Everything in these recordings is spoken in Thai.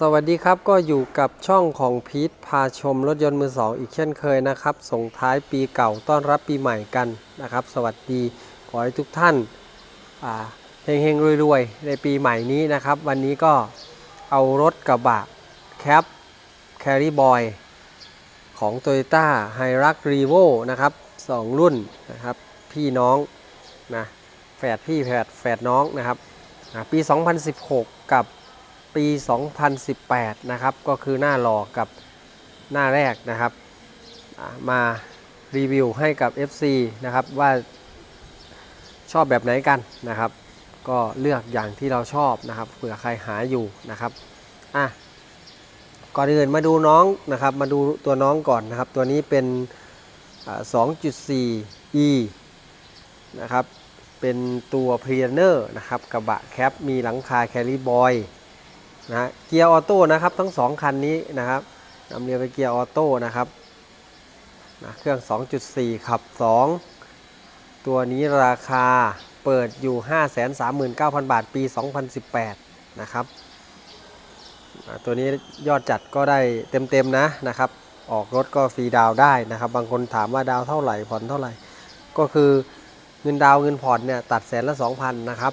สวัสดีครับก็อยู่กับช่องของพีทพาชมรถยนต์มือสองอีกเช่นเคยนะครับ ส่งท้ายปีเก่าต้อนรับปีใหม่กันนะครับ สวัสดีขอให้ทุกท่านอ่าเฮงรวยๆ ในปีใหม่นี้นะครับ วันนี้ก็เอารถกระบะแคปแคริบอยของ Toyota h i r u x r e v o นะครับสองรุ่นนะครับ พี่น้องนะแฝดพี่แฝดแฝดน้องนะครับอ่าปี 2016 กับ ปี 2018 นะครับ ก็คือหน้าหลอกับหน้าแรกนะครับ มารีวิวให้กับ FC นะครับว่าชอบแบบไหนกันนะครับ ก็เลือกอย่างที่เราชอบนะครับเผื่อใครหาอยู่นะครับอะก่อนอื่นมาดูน้องนะครับ มาดูตัวน้องก่อนนะครับ ตัวนี้เป็น 2.4 e นะครับ เป็นตัวพรีเนอร์นะครับกระบะแคปมีหลังคาแคริบอย นะเกียร์ออโต้นะครับทั้งสองคันนี้นะครับนำเรียงเป็นเกียร์ออโต้นะครับนะเครื่อง 2.4 ขับ 2 ตัวนี้ราคาเปิดอยู่ 539,000 บาทปี 2018 นะครับอ่าตัวนี้ยอดจัดก็ได้เต็มๆนะนะครับ ออกรถก็ฟรีดาวได้นะครับ บางคนถามว่าดาวเท่าไหร่ผ่อนเท่าไหร่ ก็คือเงินดาวเงินผ่อนเนี่ยตัดแสนละ 2,000 นะครับ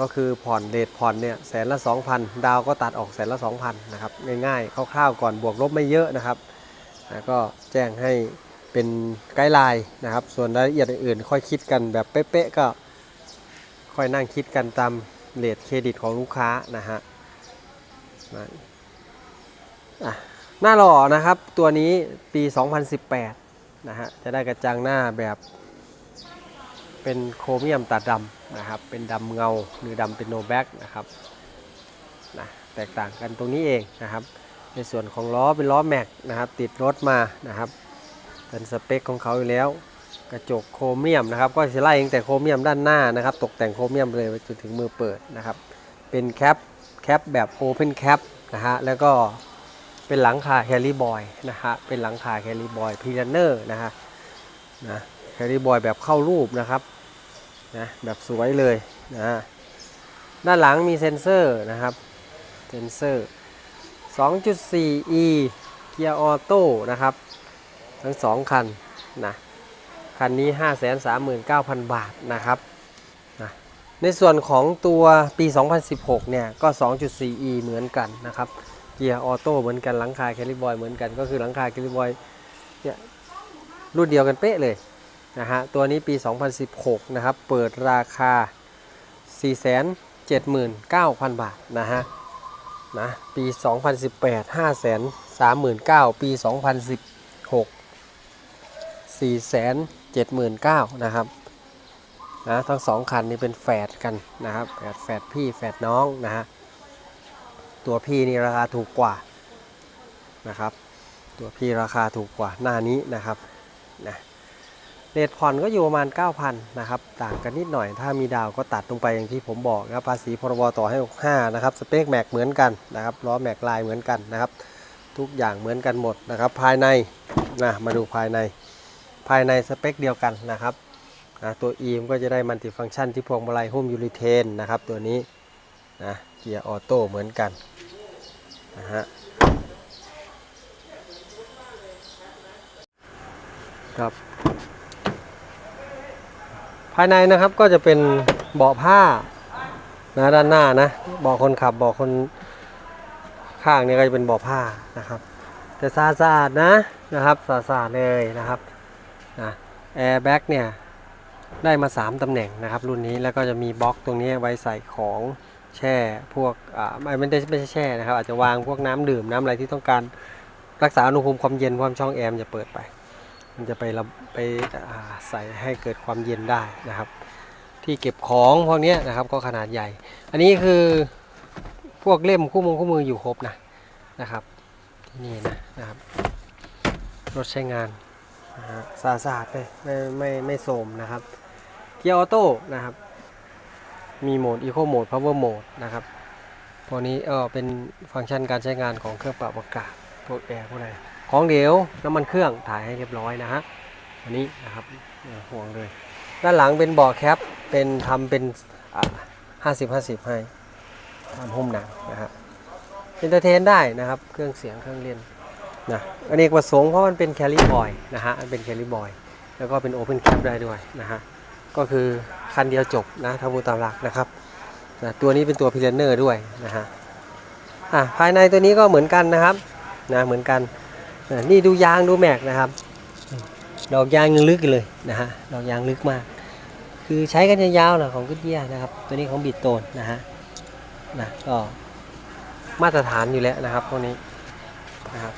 ก็คือผ่อนเดทผ่อนเนี่ยแสนละ 2,000 ดาวก็ตัดออกแสนละ 2,000นะครับง่ายๆคร่าวๆก่อนบวกลบไม่เยอะนะครับนะก็แจ้งให้เป็นไกด์ไลน์นะครับ ส่วนรายละเอียดอื่นๆ ค่อยคิดกันแบบเป๊ะๆก็ค่อยนั่งคิดกันตามเลทเครดิตของลูกค้านะฮะนะอะหน้าหล่อนะครับตัวนี้ปี 2018นะฮะจะได้กระจังหน้าแบบ เป็นโครเมียมตัดดำนะครับ เป็นดำเงาหรือดำเป็นโนแบ็กนะครับนะแตกต่างกันตรงนี้เองนะครับ ในส่วนของล้อเป็นล้อแม็กนะครับ ติดรถมานะครับเป็นสเปคของเขาอยู่แล้ว กระจกโครเมียมนะครับ ก็จะไล่ตั้งแต่โครเมียมด้านหน้านะครับ ตกแต่งโครเมียมเลยไปจนถึงมือเปิดนะครับ เป็นแคปแคปแบบโอเพนแคปนะฮะแล้วก็เป็นหลังคาแคลิบอยนะฮะเป็นหลังคาแคลิบอยพีเนอร์นะฮะนะแคลิบอยแบบเข้ารูปนะครับ นะแบบสวยเลยนะด้านหลังมีเซ็นเซอร์นะครับ เซ็นเซอร์ 2.4e เกียร์ออโต้นะครับ ทั้งสองคันนะคันนี้ 539,000 บาทนะครับนะในส่วนของตัวปี 2016 เนี่ย ก็ 2.4e เหมือนกันนะครับ เกียร์ออโต้เหมือนกันหลังคาแคลิบอยเหมือนกัน ก็คือหลังคาแคลิบอยเนี่ยรุ่นเดียวกันเป๊ะเลย นะฮะตัวนี้ปี 2016 นะครับ เปิดราคา 479,000 บาทนะฮะนะปี 2018 539,000 ปี 2016 479,000นะครับนะทั้งสองคันนี้เป็นแฝดกันนะครับแฝดแฝดพี่แฝดน้องนะฮะตัวพี่นี่ราคาถูกกว่านะครับ ตัวพี่ราคาถูกกว่าหน้านี้นะครับนะ เรทผ่อนก็อยู่ประมาณ 9,000นะครับต่างกันนิดหน่อย ถ้ามีดาวก็ตัดลงไปอย่างที่ผมบอกนะครับภาษีพรบต่อให้65นะครับสเปคแม็กเหมือนกันนะครับล้อแม็กลายเหมือนกันนะครับ ทุกอย่างเหมือนกันหมดนะครับ ภายในนะมาดูภายใน ภายในสเปคเดียวกันนะครับนะตัว E มก็จะได้มัลติฟังก์ชันที่พวงมาลัยหุ้มยูริเทนนะครับตัวนี้นะเกียร์ออโต้เหมือนกันนะฮะครับ ภายในนะครับก็จะเป็นเบาะผ้านะด้านหน้านะเบาะคนขับเบาะคนข้างเนี่ยก็จะเป็นเบาะผ้านะครับแต่สะอาดๆนะนะครับสะอาดๆเลยนะครับนะแอร์แบ็กเนี่ยได้มา 3 ตำแหน่งนะครับรุ่นนี้แล้วก็จะมีบล็อกตรงนี้ไว้ใส่ของแช่พวกอ่าไม่ไม่ได้ไม่ใช่แช่นะครับอาจจะวางพวกน้ำดื่มน้ำอะไรที่ต้องการรักษาอุณหภูมิความเย็นเพราะช่องแอร์จะเปิดไป มันจะไประไปใส่ให้เกิดความเย็นได้นะครับ ที่เก็บของพวกนี้นะครับก็ขนาดใหญ่ อันนี้คือพวกเล่มคู่มือคู่มืออยู่ครบนะนะครับที่นี่นะนะครับรถใช้งานนะฮะสะอาดๆเลยไม่ไม่ไม่โสมนะครับเกียร์ออโต้นะครับ มีโหมด Eco Mode Power Mode นะครับพวกนี้เออเป็นฟังก์ชันการใช้งานของเครื่องปรับอากาศพวกแอร์พวกอะไร ของเดียวน้ำมันเครื่องถ่ายให้เรียบร้อยนะฮะอันนี้นะครับห่วงเลย ด้านหลังเป็นบาะแคปเป็นทำเป็นห้าสิบห้าสิบให้ทำหุ้มหนังนะครับเอนเตอร์เทนได้นะครับ เครื่องเสียงเครื่องเล่นนะอเนกประสงค์เพราะมันเป็นแคลิบอยนะฮะมันเป็นแคลิบอยแล้วก็เป็นโอเพนแคปได้ด้วยนะฮะก็คือคันเดียวจบนะทางบูตามหลักนะครับนะตัวนี้เป็นตัวพิเลนเนอร์ด้วยนะฮะอะภายในตัวนี้ก็เหมือนกันนะครับนะเหมือนกัน นี่ดูยางดูแม็กนะครับ ดอกยางยังลึกเลยนะฮะดอกยางลึกมาก คือใช้กันยาวๆนะของกุดเยียนะครับ ตัวนี้ของบิดโตนนะฮะนะก็มาตรฐานอยู่แล้วนะครับพวกนี้นะครับ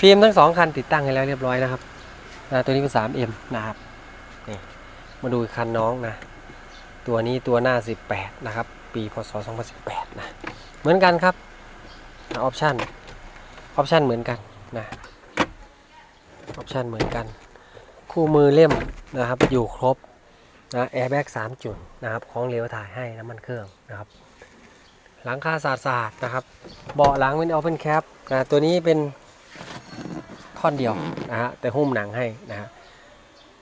ฟิล์มทั้งสองคันติดตั้งให้แล้วเรียบร้อยนะครับนะตัวนี้เป็น 3M นะครับนี่มาดูคันน้องนะตัวนี้ตัวหน้า 18 นะครับ ปีพศ 2018 นะ เหมือนกันครับออปชั่นออปชั่นเหมือนกัน นะออปชันเหมือนกัน คู่มือเล่มนะครับอยู่ครบนะแอร์แบ็กสามจุดนะครับของเหลวถ่ายให้น้ำมันเครื่องนะครับ หลังคาสะอาดๆนะครับเบาะหลังเป็น Open Cap นะตัวนี้เป็นท่อนเดียวนะฮะแต่หุ้มหนังให้นะฮะ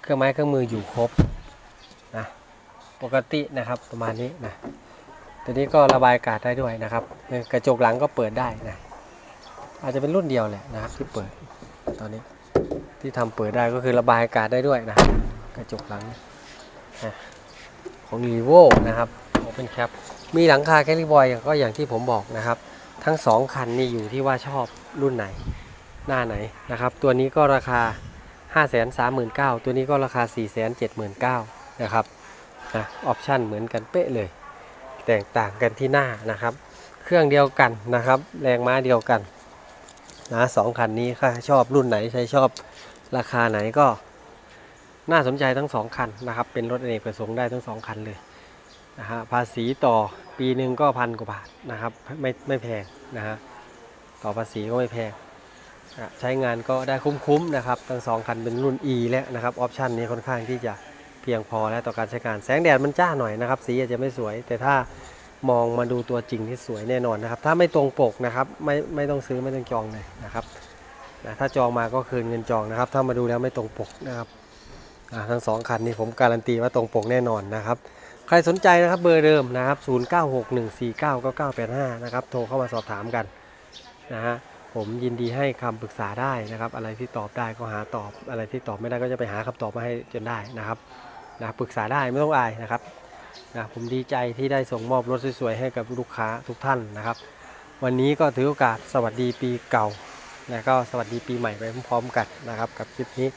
เครื่องไม้เครื่องมืออยู่ครบนะปกตินะครับประมาณนี้นะตัวนี้ก็ระบายอากาศได้ด้วยนะครับ กระจกหลังก็เปิดได้นะ อาจจะเป็นรุ่นเดียวแหละนะครับที่เปิดตอนนี้ที่ทำเปิดได้ก็คือระบายอากาศได้ด้วยนะกระจกหลังของ r ีโวนะครับ Open Cap มีหลังคาแคลิบอยก็อย่างที่ผมบอกนะครับ ทั้ง 2 คันนี่อยู่ที่ว่าชอบรุ่นไหนหน้าไหนนะครับ ตัวนี้ก็ราคา 5 3 9 0 0 0ตัวนี้ก็ราคา 4 7 9 0 0 0นะครับนะออปชั่นเหมือนกันเป๊ะเลย แตกต่างกันที่หน้านะครับ เครื่องเดียวกันนะครับ แรงม้าเดียวกัน นะสองคันนี้ถ้าชอบรุ่นไหนใช้ชอบราคาไหนก็น่าสนใจทั้งสองคันนะครับ เป็นรถอเนกประสงค์ได้ทั้งสองคันเลยนะฮะภาษีต่อปีหนึ่งก็พันกว่าบาทนะครับไม่ไม่แพงนะฮะต่อภาษีก็ไม่แพงอะใช้งานก็ได้คุ้มๆนะครับ ทั้งสองคันเป็นรุ่น E แล้วนะครับออปชันนี้ค่อนข้างที่จะเพียงพอแล้วต่อการใช้งานแสงแดดมันจ้าหน่อยนะครับ สีอาจจะไม่สวย แต่ถ้า มองมาดูตัวจริงที่สวยแน่นอนนะครับ ถ้าไม่ตรงปกนะครับ ไม่ไม่ต้องซื้อไม่ต้องจองเลยนะครับนะถ้าจองมาก็คืนเงินจองนะครับ ถ้ามาดูแล้วไม่ตรงปกนะครับอ่าทั้งสองคันนี้ผมการันตีว่าตรงปกแน่นอนนะครับ ใครสนใจนะครับเบอร์เดิมนะครับ 0961499985 นะครับ โทรเข้ามาสอบถามกันนะฮะผมยินดีให้คำปรึกษาได้นะครับ อะไรที่ตอบได้ก็หาตอบ อะไรที่ตอบไม่ได้ก็จะไปหาคำตอบมาให้จนได้นะครับนะปรึกษาได้ไม่ต้องอายนะครับ นะผมดีใจที่ได้ส่งมอบรถสวยๆให้กับลูกค้าทุกท่านนะครับ วันนี้ก็ถือโอกาสสวัสดีปีเก่าและก็สวัสดีปีใหม่ไปพร้อมๆกันนะครับ กับคลิปนี้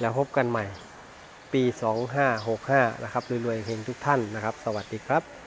แล้วพบกันใหม่ปี 2565 นะครับรวยๆเฮงทุกท่านนะครับ สวัสดีครับ